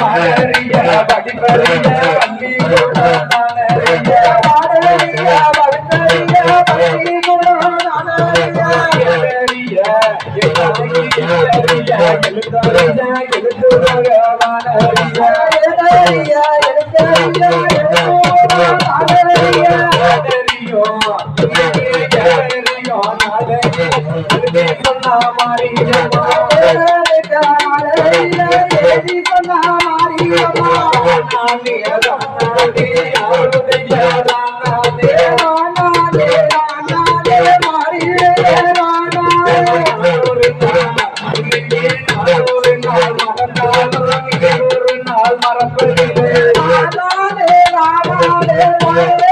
மாடறிய படிப்பறிய பள்ளி கூட நானறிய மாடறிய படிப்பறிய பள்ளி நானறிய எழுதறிய எழுதறிய எழுதுறக வானறிய எழுதறிய எழுதறிய எழுதுறக மறப்பதில்லை நானே நானே நானே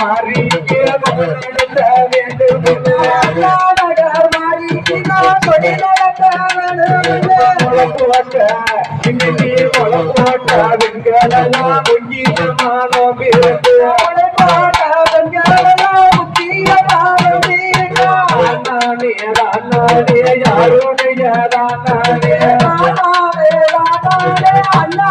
வெள்ளி கிழமையில நடத்த வேண்டும் அண்ணா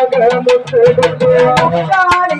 Thank you.